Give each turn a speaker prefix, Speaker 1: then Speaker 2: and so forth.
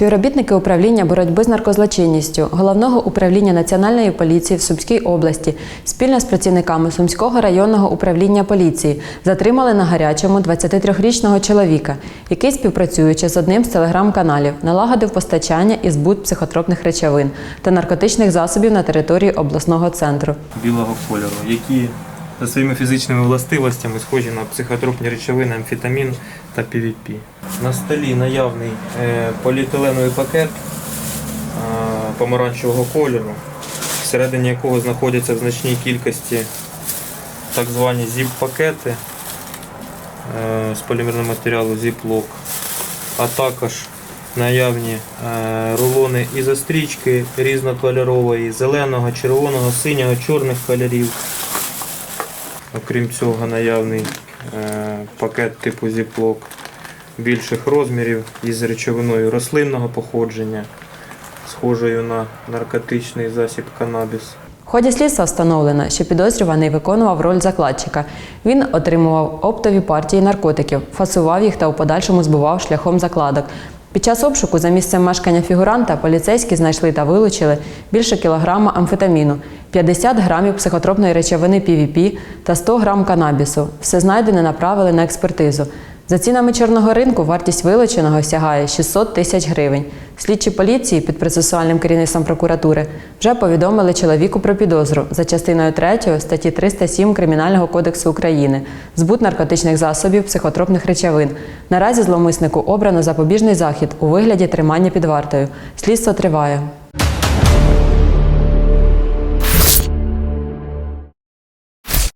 Speaker 1: Співробітники управління боротьби з наркозлочинністю головного управління Національної поліції в Сумській області спільно з працівниками Сумського районного управління поліції затримали на гарячому 23-річного чоловіка, який, співпрацюючи з одним з телеграм-каналів, налагодив постачання і збут психотропних речовин та наркотичних засобів на території обласного центру.
Speaker 2: білого кольору, які за своїми фізичними властивостями схожі на психотропні речовини, амфетамін та PVP. На столі наявний е, поліетиленовий пакет е, помаранчевого кольору, всередині якого знаходяться в значній кількості так звані зіп-пакети е, з полімерного матеріалу зіп-лок, а також наявні рулони ізострічки різнокольорової, зеленого, червоного, синього, чорних кольорів. Окрім цього, наявний е, пакет типу зіплок більших розмірів із речовиною рослинного походження, схожою на наркотичний засіб канабіс.
Speaker 1: В ході слідства встановлено, що підозрюваний виконував роль закладчика. Він отримував оптові партії наркотиків, фасував їх та у подальшому збував шляхом закладок. Під час обшуку за місцем мешкання фігуранта поліцейські знайшли та вилучили більше кілограма амфетаміну, 50 грамів психотропної речовини PVP та 100 грам канабісу. Все знайдене направили на експертизу. За цінами чорного ринку вартість вилученого сягає 600 тисяч гривень. Слідчі поліції під процесуальним керівництвом прокуратури вже повідомили чоловіку про підозру за частиною 3 статті 307 Кримінального кодексу України збут наркотичних засобів, психотропних речовин. Наразі зловмиснику обрано запобіжний захід у вигляді тримання під вартою. Слідство триває.